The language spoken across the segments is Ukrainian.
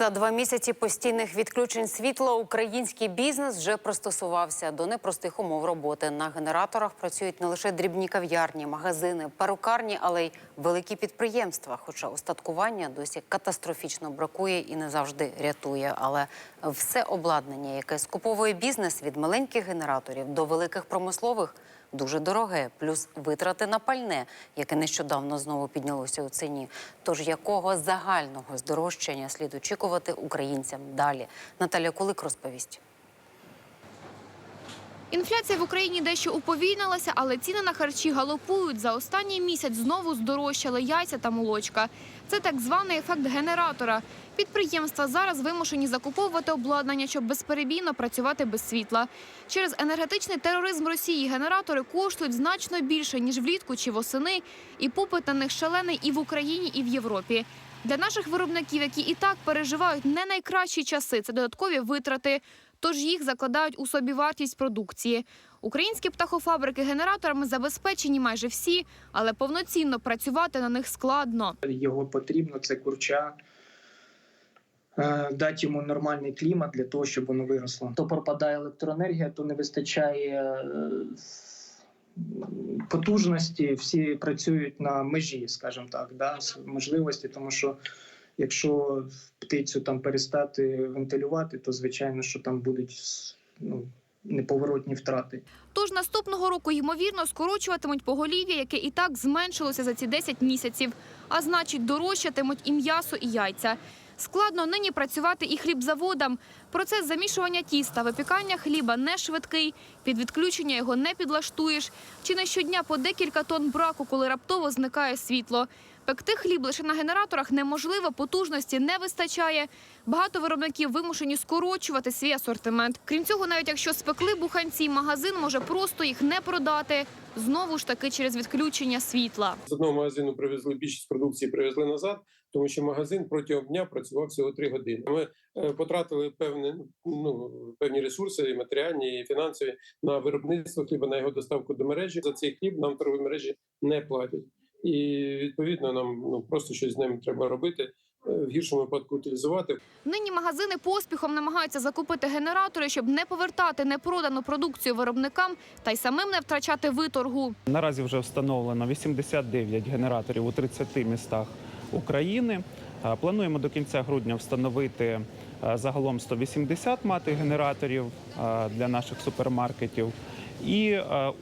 За два місяці постійних відключень світла український бізнес вже пристосувався до непростих умов роботи. На генераторах працюють не лише дрібні кав'ярні, магазини, перукарні, але й великі підприємства. Хоча устаткування досі катастрофічно бракує і не завжди рятує. Але все обладнання, яке скуповує бізнес від маленьких генераторів до великих промислових. Дуже дороге, плюс витрати на пальне, яке нещодавно знову піднялося у ціні. Тож якого загального здорожчання слід очікувати українцям далі? Наталя Кулик розповість. Інфляція в Україні дещо уповільнилася, але ціни на харчі галопують. За останній місяць знову здорожчали яйця та молочка. Це так званий ефект генератора. Підприємства зараз вимушені закуповувати обладнання, щоб безперебійно працювати без світла. Через енергетичний тероризм Росії генератори коштують значно більше ніж влітку чи восени, і попит на них шалений і в Україні, і в Європі. Для наших виробників, які і так переживають не найкращі часи, це додаткові витрати. Тож їх закладають у собівартість продукції. Українські птахофабрики генераторами забезпечені майже всі, але повноцінно працювати на них складно. його потрібно, це курча. е, Дати йому нормальний клімат для того, щоб воно виросло. То пропадає електроенергія, то не вистачає е, потужності. Всі працюють на межі, скажімо так, да, можливості, тому що якщо птицю там перестати вентилювати, то звичайно, що там будуть ну, неповоротні втрати. Тож наступного року, ймовірно, скорочуватимуть поголів'я, яке і так зменшилося за ці 10 місяців. А значить, дорожчатимуть і м'ясо, і яйця. Складно нині працювати і хлібзаводам. Процес замішування тіста, випікання хліба не швидкий. Під відключення його не підлаштуєш. Чи не щодня по декілька тонн браку, коли раптово зникає світло. Пекти хліб лише на генераторах неможливо, потужності не вистачає. Багато виробників вимушені скорочувати свій асортимент. Крім цього, навіть якщо спекли буханці, магазин може просто їх не продати. Знову ж таки через відключення світла. З одного магазину привезли більшість продукції, привезли назад, тому що магазин протягом дня працював всього три години. Ми е, потратили певні, ну, певні ресурси, і матеріальні і фінансові на виробництво хліба, на його доставку до мережі. За цей хліб нам торгові мережі не платять. І відповідно нам ну просто щось з ним треба робити. е, В гіршому випадку утилізувати. Нині магазини поспіхом намагаються закупити генератори, щоб не повертати непродану продукцію виробникам та й самим не втрачати виторгу. Наразі вже встановлено 89 генераторів у 30 містах України. Е, Плануємо до кінця грудня встановити е, загалом 180 мати генераторів е, для наших супермаркетів. І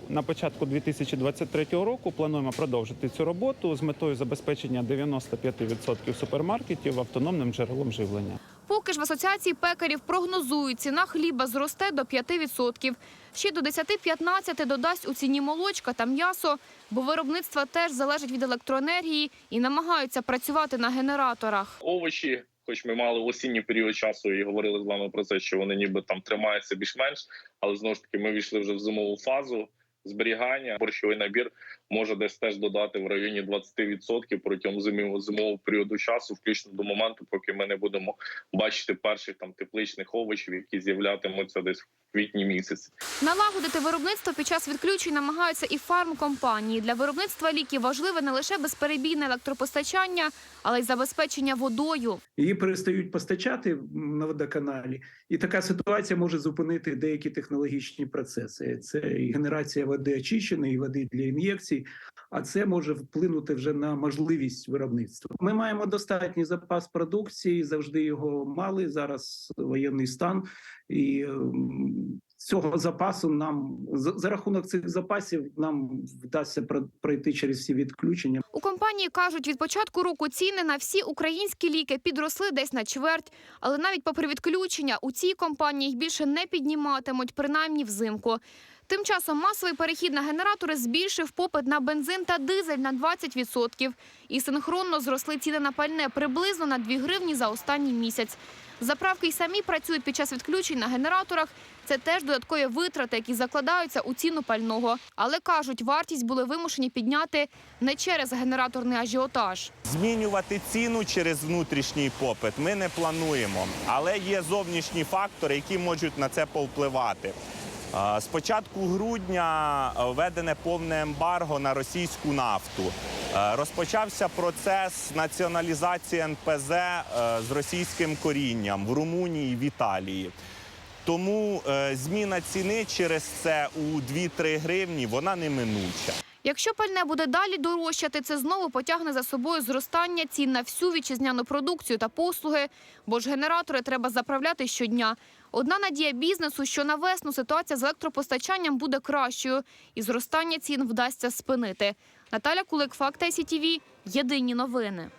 на початку 2023 року плануємо продовжити цю роботу з метою забезпечення 95% супермаркетів автономним джерелом живлення. Поки ж в асоціації пекарів прогнозують, ціна хліба зросте до 5%. Ще до 10-15 додасть у ціні молочка та м'ясо, бо виробництво теж залежить від електроенергії і намагаються працювати на генераторах. овочі. Хоч ми мали осінній період часу і говорили з вами про це, що вони ніби там тримаються більш-менш, але знову ж таки ми війшли вже в зимову фазу зберігання. Борщовий набір може десь теж додати в районі 20% протягом зимового зимового періоду часу, включно до моменту, поки ми не будемо бачити перших там тепличних овочів, які з'являтимуться десь квітні місяці. Налагодити виробництво під час відключень намагаються і фармкомпанії. Для виробництва ліків важливе не лише безперебійне електропостачання, але й забезпечення водою. Її перестають постачати на водоканалі, і така ситуація може зупинити деякі технологічні процеси. Це і генерація води очищеної, води для ін'єкцій, а це може вплинути вже на можливість виробництва. Ми маємо достатній запас продукції, завжди його мали. Зараз воєнний стан, і ем, цього запасу нам за, за рахунок цих запасів нам вдасться про- пройти через всі відключення. У компанії кажуть, від початку року ціни на всі українські ліки підросли десь на чверть, але навіть попри відключення у цій компанії їх більше не підніматимуть, принаймні взимку. Тим часом масовий перехід на генератори збільшив попит на бензин та дизель на 20%. І синхронно зросли ціни на пальне приблизно на 2 гривні за останній місяць. Заправки й самі працюють під час відключень на генераторах. Це теж додаткові витрати, які закладаються у ціну пального. Але кажуть, вартість були вимушені підняти не через генераторний ажіотаж. Змінювати ціну через внутрішній попит ми не плануємо, але є зовнішні фактори, які можуть на це повпливати. Е, З початку грудня е, введене повне ембарго на російську нафту. Е, Розпочався процес націоналізації НПЗ е, з російським корінням в Румунії в Італії. Тому е, зміна ціни через це у 2-3 гривні вона неминуча. Якщо пальне буде далі дорожчати, це знову потягне за собою зростання цін на всю вітчизняну продукцію та послуги, бо ж генератори треба заправляти щодня. Одна надія бізнесу, що на весну ситуація з електропостачанням буде кращою і зростання цін вдасться спинити. Наталя Кулик, Факт ICTV, Єдині новини.